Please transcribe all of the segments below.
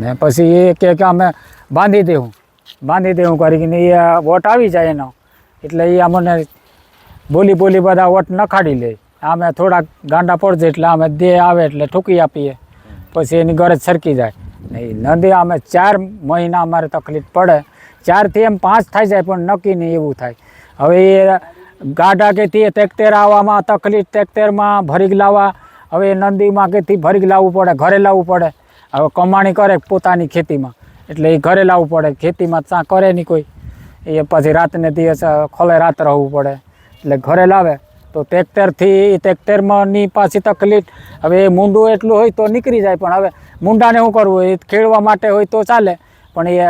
ને પછી એ કહે કે અમે બાંધી દેવું. બાંધી દેવું કરીને એ વોટ આવી જાય એનો. એટલે એ અમને બોલી બોલી બધા વોટ નખાડી લે. અમે થોડાક ગાંડા પડશે એટલે અમે દે આવે એટલે ઠૂકી આપીએ. પછી એની ગરજ સરકી જાય. ને એ નદી અમે ચાર મહિના અમારે તકલીફ પડે. ચારથી એમ પાંચ થઈ જાય પણ નક્કી નહીં એવું થાય. હવે એ ગાડા કે તે ટેક્ટેર આવવામાં તકલીફ ટેક્ટેરમાં ભરી લાવવા. હવે નદીમાં કે ભરી લાવવું પડે, ઘરે લાવવું પડે. હવે કમાણી કરે પોતાની ખેતીમાં. એટલે એ ઘરે લાવવું પડે. ખેતીમાં ચા કરે નહીં કોઈ. એ પછી રાતને દિવસ ખોલે રાત રહેવું પડે. એટલે ઘરે લાવે. તો ટ્રેક્ટરથી ટ્રેક્ટરમાંની પાછી તકલીફ. હવે એ મૂંડું એટલું હોય તો નીકળી જાય. પણ હવે મૂંડાને શું કરવું? એ ખેડવા માટે હોય તો ચાલે. પણ એ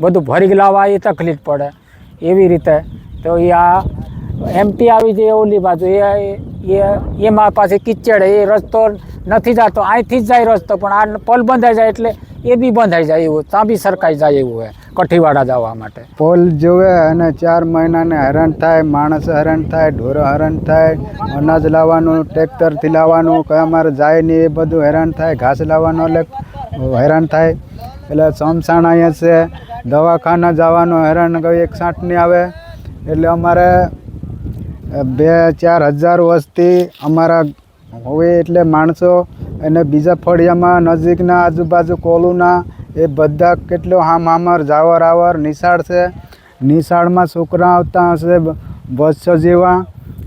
બધું ભરી લાવવા એ તકલીફ પડે. એવી રીતે. તો એ આ એમટી આવી જાય ઓલી બાજુ. એ, એમાં પાછી કિચડ, એ રસ્તો નથી જતો, અહીંથી જ જાય રસ્તો, પણ આ પોલ બંધાઈ જાય એટલે એ બી બંધાઈ જાય એવું, ત્યાં બી સરકાઈ જાય એવું હોય કઠીવાડા જવા માટે. પોલ જોવે અને ચાર મહિનાને હેરાન થાય, માણસ હેરાન થાય, ઢોરો હેરાન થાય, અનાજ લાવવાનું, ટ્રેક્ટરથી લાવવાનું, કંઈ અમારે જાય નહીં, એ બધું હેરાન થાય, ઘાસ લાવવાનું એટલે હેરાન થાય. એટલે સમસાણ અહીંયા છે, દવાખાના જવાનું હેરાન એક સાંઠ નહીં આવે. એટલે અમારે બે ચાર હજાર વસ્તી અમારા હોય એટલે માણસો અને બીજા ફળિયામાં નજીકના આજુબાજુ કોલુના, એ બધા કેટલો હામ હામર જાવર આવર, નિશાળ છે. નિશાળમાં છોકરા આવતા હશે બસો જેવા.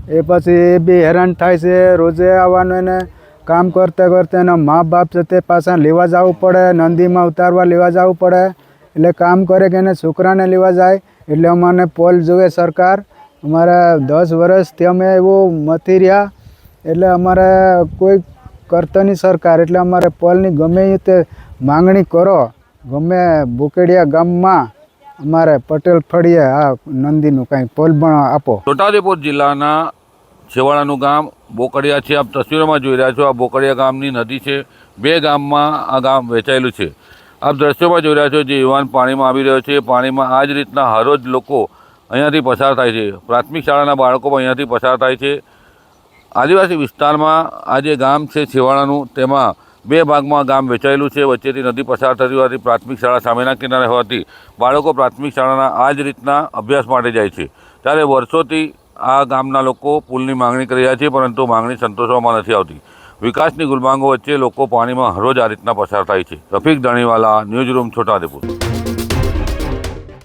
એ પછી એ બી હેરાન થાય છે, રોજે આવવાનું એને કામ કરતે કરતે એના મા બાપ છે તે પાછા લેવા જવું પડે, નંદીમાં ઉતારવા લેવા જવું પડે. એટલે કામ કરે કે એને છોકરાને લેવા જાય. એટલે અમને પોલ જોવે સરકાર. અમારે દસ વર્ષથી અમે એવું મથી રહ્યા. એટલે અમારે કોઈ કરતો સરકાર. એટલે અમારે પલની ગમે તે માંગણી કરો. ગમે બોકેડિયા ગામમાં અમારે પટેલ ફળીએ, આ નંદીનું કાંઈ પલ પણ આપો. છોટાઉદેપુર જિલ્લાના છેવાડાનું ગામ બોકડિયા છે. આપ તસવીરોમાં જોઈ રહ્યા છો, આ બોકડિયા ગામની નદી છે. બે ગામમાં આ ગામ વેચાયેલું છે. આપ દ્રશ્યોમાં જોઈ રહ્યા છો, જે યુવાન પાણીમાં આવી રહ્યો છે. પાણીમાં આ જ રીતના હરોજ લોકો અહીંયાથી પસાર થાય છે. પ્રાથમિક શાળાના બાળકો પણ અહીંયાથી પસાર થાય છે. આદિવાસી વિસ્તારમાં આ જે ગામ છે છેવાડાનું. તેમાં બે ભાગમાં ગામ વેચાયેલું છે. વચ્ચેથી નદી પસાર થતી હોવાથી પ્રાથમિક શાળા સામેના કિનારે હોવાથી બાળકો પ્રાથમિક શાળાના આ જ રીતના અભ્યાસ માટે જાય છે. ત્યારે વર્ષોથી આ ગામના લોકો પુલની માંગણી કરી રહ્યા છે, પરંતુ માંગણી સંતોષવામાં નથી આવતી. વિકાસની ગુલમાંગો વચ્ચે લોકો પાણીમાં હરોજ આ રીતના પસાર થાય છે. Rafiq Dhaniwala news room Chhota Udepur.